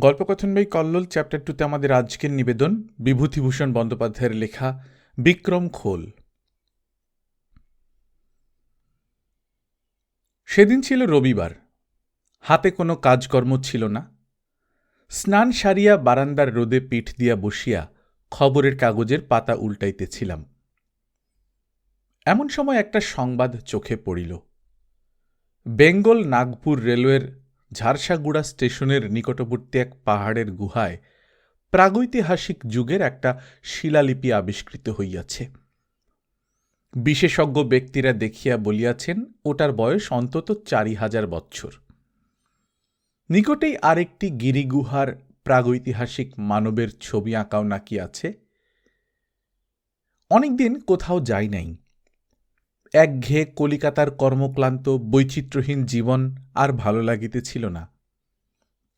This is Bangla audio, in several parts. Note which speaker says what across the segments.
Speaker 1: গল্পকথন বই কল্লোল চ্যাপ্টার টুতে আমাদের আজকের নিবেদন, বিভূতিভূষণ বন্দ্যোপাধ্যায়ের লেখা, বিক্রম খোল। সেদিন ছিল রবিবার। হাতে কোনো কাজকর্ম ছিল না। স্নান সারিয়া বারান্দার রোদে পিঠ দিয়া বসিয়া খবরের কাগজের পাতা উল্টাইতেছিলাম। এমন সময় একটা সংবাদ চোখে পড়িল। বেঙ্গল নাগপুর রেলওয়ের ঝারসাগুড়া স্টেশনের নিকটবর্তী এক পাহাড়ের গুহায় প্রাগৈতিহাসিক যুগের একটা শিলালিপি আবিষ্কৃত হইয়াছে। বিশেষজ্ঞ ব্যক্তিরা দেখিয়া বলিয়াছেন, ওটার বয়স অন্তত চারি হাজার বৎসর। নিকটেই আরেকটি গিরিগুহার প্রাগৈতিহাসিক মানবের ছবি আঁকাও নাকি আছে। অনেকদিন কোথাও যাই নাই। একঘেয়ে কলিকাতার কর্মক্লান্ত, বৈচিত্র্যহীন জীবন আর ভালো লাগিতেছিল না।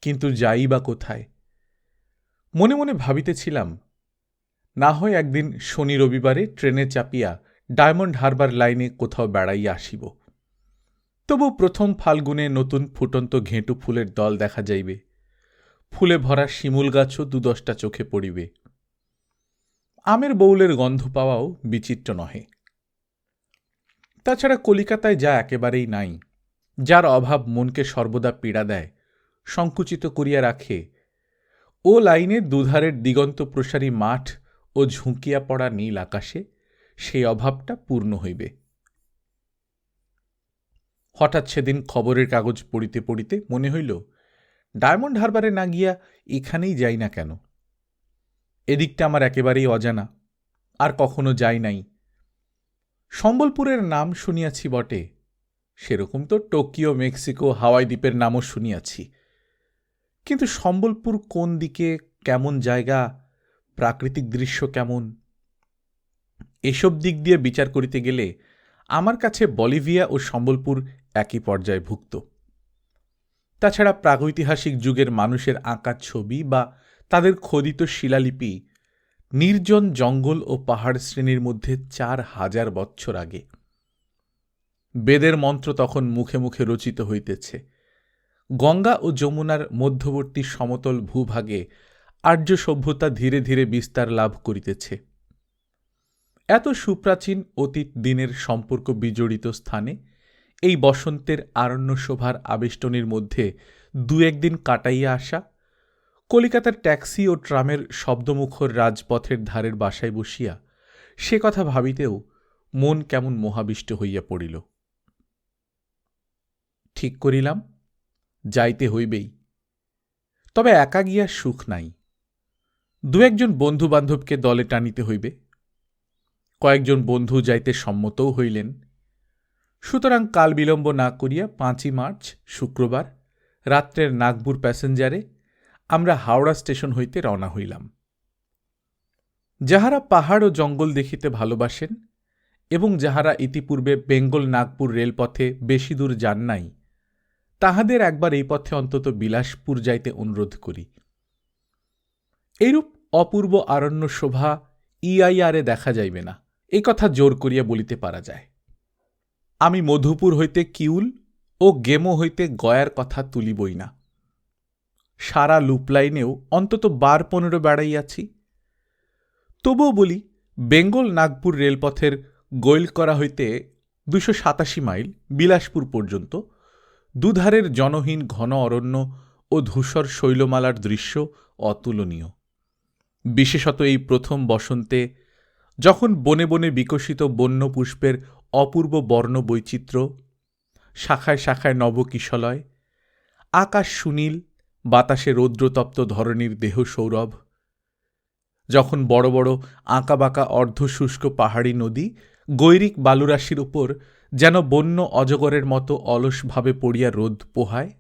Speaker 1: কিন্তু যাই বা কোথায়, মনে মনে ভাবিতেছিলাম, না হয় একদিন শনি রবিবারে ট্রেনে চাপিয়া ডায়মন্ড হারবার লাইনে কোথাও বেড়াইয়া আসিব। তবু প্রথম ফাল্গুনে নতুন ফুটন্ত ঘেঁটু ফুলের দল দেখা যাইবে। ফুলে ভরা শিমুল গাছও দু দশটা চোখে পড়িবে। আমের বউলের গন্ধ পাওয়াও বিচিত্র নহে। তাছাড়া কলিকাতায় যা একেবারেই নাই, যার অভাব মনকে সর্বদা পীড়া দেয়, সংকুচিত করিয়া রাখে। ও লাইনে দুধারের দিগন্ত প্রসারী মাঠ ও ঝুঁকিয়া পড়া নীল আকাশে সেই অভাবটা পূর্ণ হইবে। হঠাৎ সেদিন খবরের কাগজ পড়িতে পড়িতে মনে হইল, ডায়মন্ড হারবারে না গিয়া এখানেই যাই না কেন? এদিকটা আমার একেবারেই অজানা, আর কখনো যাই নাই। সম্বলপুরের নাম শুনিয়াছি বটে। সেরকম তো টোকিও, মেক্সিকো, হাওয়াই দ্বীপের নামও শুনিয়াছি। কিন্তু সম্বলপুর কোন দিকে, কেমন জায়গা, প্রাকৃতিক দৃশ্য কেমন? এসব দিক দিয়ে বিচার করিতে গেলে আমার কাছে বলিভিয়া ও সম্বলপুর একই পর্যায়ে ভুক্ত। তাছাড়া প্রাগৈতিহাসিক যুগের মানুষের আঁকা ছবি বা তাদের খোদিত শিলালিপি নির্জন জঙ্গল ও পাহাড় শ্রেণির মধ্যে চার হাজার বৎসর আগে। বেদের মন্ত্র তখন মুখে মুখে রচিত হইতেছে। গঙ্গা ও যমুনার মধ্যবর্তী সমতল ভূভাগে আর্য সভ্যতা ধীরে ধীরে বিস্তার লাভ করিতেছে। এত সুপ্রাচীন অতীত দিনের সম্পর্ক বিজড়িত স্থানে এই বসন্তের আরণ্য শোভার আবেষ্টনীর মধ্যে দু একদিন কাটাইয়া আসা কলিকাতার ট্যাক্সি ও ট্রামের শব্দমুখর রাজপথের ধারের বাসায় বসিয়া সে কথা ভাবিতেও মন কেমন মোহাবিষ্ট হইয়া পড়িল। ঠিক করিলাম, যাইতে হইবেই। তবে একা গিয়া সুখ নাই। দু একজন বন্ধু বান্ধবকে দলে টানিতে হইবে। কয়েকজন বন্ধু যাইতে সম্মতও হইলেন। সুতরাং কাল বিলম্ব না করিয়া পাঁচই মার্চ, শুক্রবার, রাত্রের নাগপুর প্যাসেঞ্জারে আমরা হাওড়া স্টেশন হইতে রওনা হইলাম। যাহারা পাহাড় ও জঙ্গল দেখিতে ভালোবাসেন এবং যাহারা ইতিপূর্বে বেঙ্গল নাগপুর রেলপথে বেশি দূর যান নাই, তাহাদের একবার এই পথে অন্তত বিলাসপুর যাইতে অনুরোধ করি। এইরূপ অপূর্ব আরণ্য শোভা ইআইআরে দেখা যাইবে না এই কথা জোর করিয়া বলিতে পারা যায়। আমি মধুপুর হইতে কিউল ও গেমো হইতে গয়ার কথা তুলিবই না। সারা লুপলাইনেও অন্তত বার পনেরো বেড়াইয়াছি তবুও বলি, বেঙ্গল নাগপুর রেলপথের গোয়েল করা হইতে দুশো সাতাশি মাইল বিলাসপুর পর্যন্ত দুধারের জনহীন ঘন অরণ্য ও ধূসর শৈলমালার দৃশ্য অতুলনীয়। বিশেষত এই প্রথম বসন্তে যখন বনে বনে বিকশিত বন্য পুষ্পের অপূর্ব বর্ণ বৈচিত্র্য শাখায় শাখায় নবকিশলয়, আকাশ সুনীল বাতাসে রৌদ্রতপ্ত ধরনীর দেহ সৌরভ। যখন বড় বড় আঁকাবাঁকা অর্ধশুষ্ক পাহাড়ি নদী গৈরিক বালুরাশির উপর যেন বন্য অজগরের মতো অলসভাবে পড়িয়া রোদ পোহায়,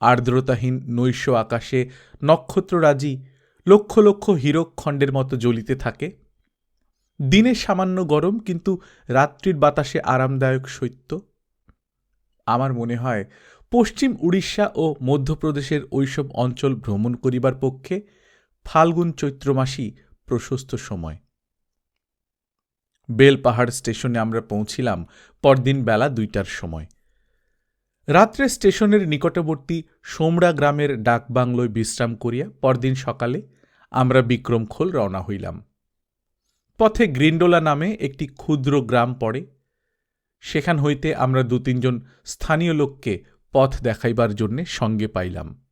Speaker 1: আর্দ্রতাহীন নৈশ আকাশে নক্ষত্ররাজি লক্ষ লক্ষ হীরকখণ্ডের মতো জ্বলিতে থাকে। দিনে সামান্য গরম কিন্তু রাত্রির বাতাসে আরামদায়ক শৈত্য আমার মনে হয় পশ্চিম উড়িষ্যা ও মধ্যপ্রদেশের ওইসব অঞ্চল ভ্রমণ করিবার পক্ষে ফাল্গুন চৈত্র মাসই প্রশস্ত সময়। বেলপাহাড় স্টেশনে আমরা পৌঁছিলাম পরদিন বেলা দুইটার সময়। রাত্রে স্টেশনের নিকটবর্তী সোমড়া গ্রামের ডাকবাংলোয় বিশ্রাম করিয়া পরদিন সকালে আমরা বিক্রমখোল রওনা হইলাম। পথে গ্রিন্ডোলা নামে একটি ক্ষুদ্র গ্রাম পড়ে। সেখান হইতে আমরা দু তিনজন স্থানীয় লোককে পথ দেখাইবার জন্যে সঙ্গে পাইলাম।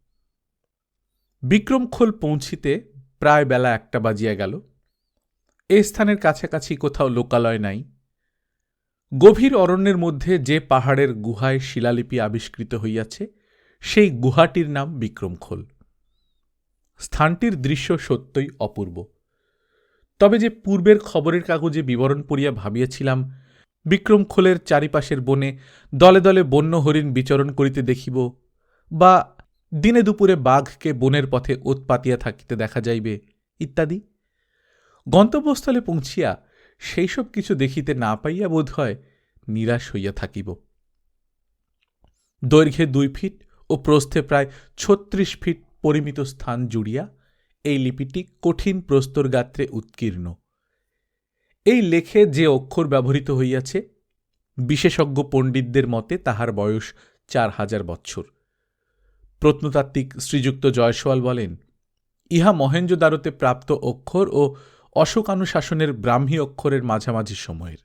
Speaker 1: বিক্রমখোল পৌঁছিতে প্রায় বেলা একটা বাজিয়া গেল। এ স্থানের কাছাকাছি কোথাও লোকালয় নাই। গভীর অরণ্যের মধ্যে যে পাহাড়ের গুহায় শিলালিপি আবিষ্কৃত হইয়াছে, সেই গুহাটির নাম বিক্রমখোল। স্থানটির দৃশ্য সত্যই অপূর্ব। তবে যে পূর্বের খবরের কাগজে বিবরণ পড়িয়া ভাবিয়াছিলাম বিক্রমখোলের চারিপাশের বনে দলে দলে বন্য হরিণ বিচরণ করিতে দেখিব, বা দিনে দুপুরে বাঘকে বনের পথে উৎপাতিয়া থাকিতে দেখা যাইবে, ইত্যাদি। গন্তব্যস্থলে পৌঁছিয়া সেই সব কিছু দেখিতে না পাইয়া বোধ হয় নিরাশ হইয়া থাকিব। দৈর্ঘ্যে দুই ফিট ও প্রস্থে প্রায় ছত্রিশ ফিট পরিমিত স্থান জুড়িয়া এই লিপিটি কঠিন প্রস্তর গাত্রে উৎকীর্ণ। এই লেখে যে অক্ষর ব্যবহৃত হইয়াছে, বিশেষজ্ঞ পণ্ডিতদের মতে তাহার বয়স চার হাজার বৎসর। প্রত্নতাত্ত্বিক শ্রীযুক্ত জয়সওয়াল বলেন, ইহা মহেঞ্জোদারোতে প্রাপ্ত অক্ষর ও অশোকানুশাসনের ব্রাহ্মী অক্ষরের মাঝামাঝি সময়ের।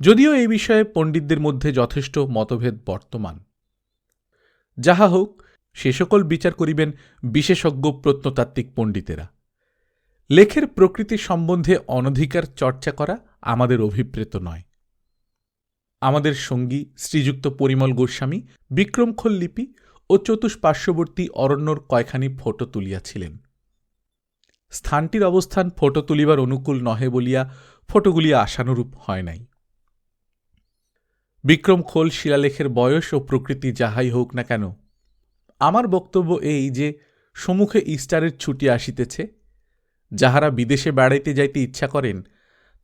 Speaker 1: যদিও এই বিষয়ে পণ্ডিতদের মধ্যে যথেষ্ট মতভেদ বর্তমান। যাহা হোক, সে সকল বিচার করিবেন বিশেষজ্ঞ প্রত্নতাত্ত্বিক পণ্ডিতেরা। লেখের প্রকৃতি সম্বন্ধে অনধিকার চর্চা করা আমাদের অভিপ্রেত নয়। আমাদের সঙ্গী শ্রীযুক্ত পরিমল গোস্বামী, বিক্রমখোল লিপি ও চতুষ্পার্শ্ববর্তী অরণ্যর কয়খানি ফটো তুলিয়াছিলেন। স্থানটির অবস্থান ফটো তুলিবার অনুকূল নহে বলিয়া ফটোগুলি আশানুরূপ হয় নাই। বিক্রম খোল শিলালেখের বয়স ও প্রকৃতি যাহাই হোক না কেন, আমার বক্তব্য এই যে, সম্মুখে ইস্টারের ছুটি আসিতেছে যাহারা বিদেশে বেড়াইতে যাইতে ইচ্ছা করেন,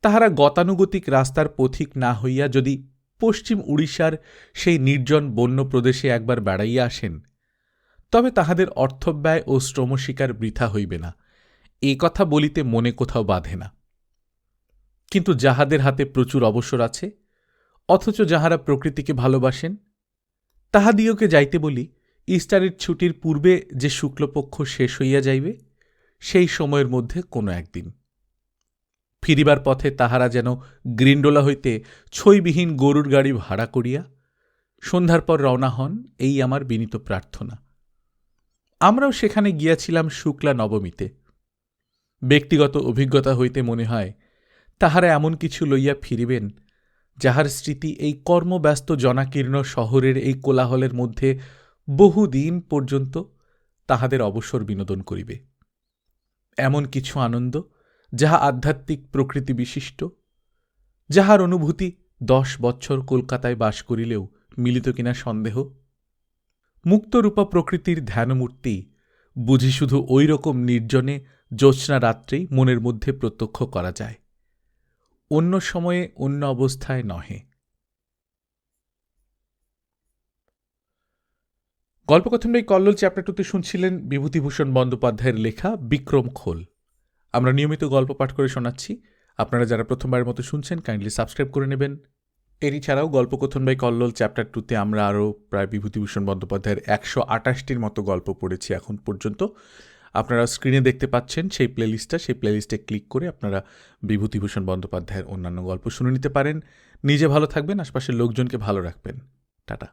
Speaker 1: তাহারা গতানুগতিক রাস্তার পথিক না হইয়া যদি পশ্চিম উড়িষ্যার সেই নির্জন বন্য প্রদেশে একবার বেড়াইয়া আসেন, তবে তাহাদের অর্থব্যয় ও শ্রমশিকার বৃথা হইবে না, এ কথা বলিতে মনে কোথাও বাধে না। কিন্তু যাহাদের হাতে প্রচুর অবসর আছে, অথচ যাহারা প্রকৃতিকে ভালোবাসেন তাহাদিওকে যাইতে বলি, ইস্টারের ছুটির পূর্বে যে শুক্লপক্ষ শেষ হইয়া যাইবে সেই সময়ের মধ্যে কোনো একদিন। ফিরিবার পথে তাহারা যেন গ্রিন্ডোলা হইতে ছইবিহীন গরুর গাড়ি ভাড়া করিয়া সন্ধ্যার পর রওনা হন, এই আমার বিনীত প্রার্থনা। আমরাও সেখানে গিয়াছিলাম শুক্লা নবমীতে। ব্যক্তিগত অভিজ্ঞতা হইতে মনে হয়, তাহারা এমন কিছু লইয়া ফিরিবেন, যাহার স্মৃতি এই কর্মব্যস্ত জনাকীর্ণ শহরের এই কোলাহলের মধ্যে বহুদিন পর্যন্ত তাহাদের অবসর বিনোদন করিবে। এমন কিছু আনন্দ যাহা আধ্যাত্মিক প্রকৃতি বিশিষ্ট, যাহার অনুভূতি দশ বছর কলকাতায় বাস করিলেও মিলিত কিনা সন্দেহ? মুক্তরূপা প্রকৃতির ধ্যানমূর্তি বুঝি শুধু ওই রকম নির্জনে জ্যোৎস্না রাত্রেই মনের মধ্যে প্রত্যক্ষ করা যায়। অন্য সময়ে অন্য অবস্থায় নহে। গল্পকথন বাই কল্লোল চ্যাপ্টার টুতে শুনছিলেন বিভূতিভূষণ বন্দ্যোপাধ্যায়ের লেখা বিক্রম খোল। আমরা নিয়মিত গল্প পাঠ করে শোনাচ্ছি। আপনারা যারা প্রথমবারের মতো শুনছেন কাইন্ডলি সাবস্ক্রাইব করে নেবেন। এরই ছাড়াও গল্পকথন বাই কল্লোল চ্যাপ্টার টুতে আমরা আরও প্রায় বিভূতিভূষণ বন্দ্যোপাধ্যায়ের একশো আটাশটির মতো গল্প পড়েছি এখন পর্যন্ত। আপনারা স্ক্রিনে দেখতে পাচ্ছেন সেই প্লেলিস্টটা সেই প্লেলিস্টে ক্লিক করে আপনারা বিভূতিভূষণ বন্দ্যোপাধ্যায়ের অন্যান্য গল্প শুনে নিতে পারেন। নিজে ভালো থাকবেন, আশপাশের লোকজনকে ভালো রাখবেন। টাটা।